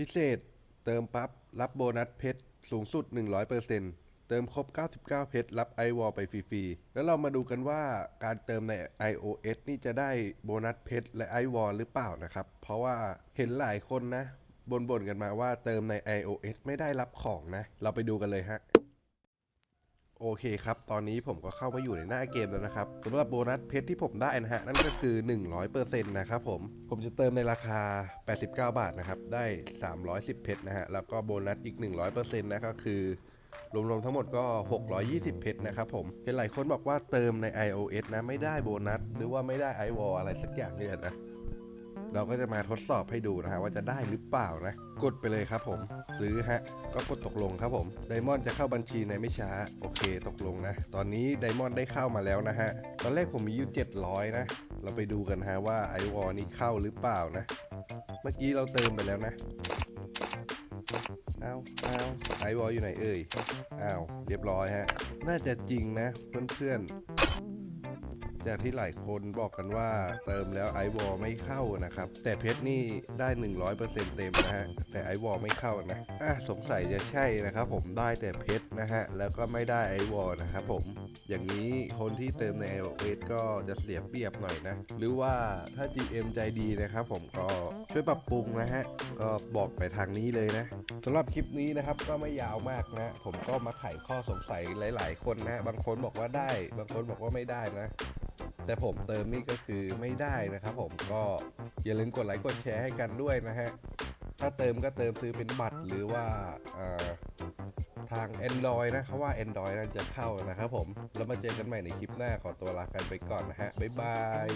พิเศษ เติมปั๊บรับโบนัสเพชรสูงสุด 100%เติมครบ 99 เพชรรับ i w a l ไปฟรีๆ แล้วเรามาดูกันว่าการเติมใน iOS นี่จะได้โบนัสเพชรและ i w a l หรือเปล่านะครับ เพราะว่าเห็นหลายคนนะบ่นๆกันมาว่าเติมใน iOS ไม่ได้รับของนะ เราไปดูกันเลยฮะ โอเคครับ ตอนนี้ผมก็เข้ามาอยู่ในหน้าเกมแล้วนะครับสำหรับโบนัสเพชรที่ผมได้นะฮะ นั่นก็คือ 100%นะครับผม ผมจะเติมในราคา 89 บาทนะครับ ได้ 310 เพชรนะฮะ แล้วก็โบนัสอีก 100%นะก็คือ รวมๆทั้งหมดก็ 620 เพชรนะครับผมเห็นหลายคนบอกว่าเติมใน iOS นะไม่ได้โบนัส หรือว่าไม่ได้ i w a l อะไรสักอย่างเนี่ยนะ เราก็จะมาทดสอบให้ดูนะฮะว่าจะได้หรือเปล่านะ กดไปเลยครับผม ซื้อฮะ ก็กดตกลงครับผมไดมอนด์จะเข้าบัญชีในไม่ช้า โอเคตกลงนะ ตอนนี้ไดมอนด์ได้เข้ามาแล้วนะฮะ ตอนแรกผมมีอยู่700 นะ เราไปดูกันฮะว่าไอวอนี้เข้าหรือเปล่านะ เมื่อกี้เราเติมไปแล้วนะอ้าวอ้าวไอวอลอยู่ไหนเอ่ยอ้าวเรียบร้อยฮะ น่าจะจริงนะเพื่อนๆ จากที่หลายคนบอกกันว่าเติมแล้วไอวอลไม่เข้านะครับ แต่เพชรนี่ได้ 100%เต็มนะฮะ แต่ไอวอลไม่เข้านะอะสงสัยจะใช่นะครับผมได้แต่เพชรนะฮะ แล้วก็ไม่ได้ไอวอลนะครับผม อย่างนี้คนที่เติมใน iOS ก็จะเสียเปรียบหน่อยนะ หรือว่าถ้า GM ใจดีนะครับผมก็ช่วยปรับปรุงนะฮะ ก็บอกไปทางนี้เลยนะสำหรับคลิปนี้นะครับก็ไม่ยาวมากนะ ผมก็มาไขข้อสงสัยหลาย ๆ คนนะ บางคนบอกว่าได้ บางคนบอกว่าไม่ได้นะ แต่ผมเติมนี่ก็คือไม่ได้นะครับผมก็อย่าลืมกดไลค์กดแชร์ให้กันด้วยนะฮะถ้าเติมก็เติมซื้อเป็นบัตรหรือว่าทาง Android นะเขาว่า Android น่าจะเข้านะครับผม แล้วมาเจอกันใหม่ในคลิปหน้าขอตัวลากันไปก่อนนะฮะ บ๊ายบาย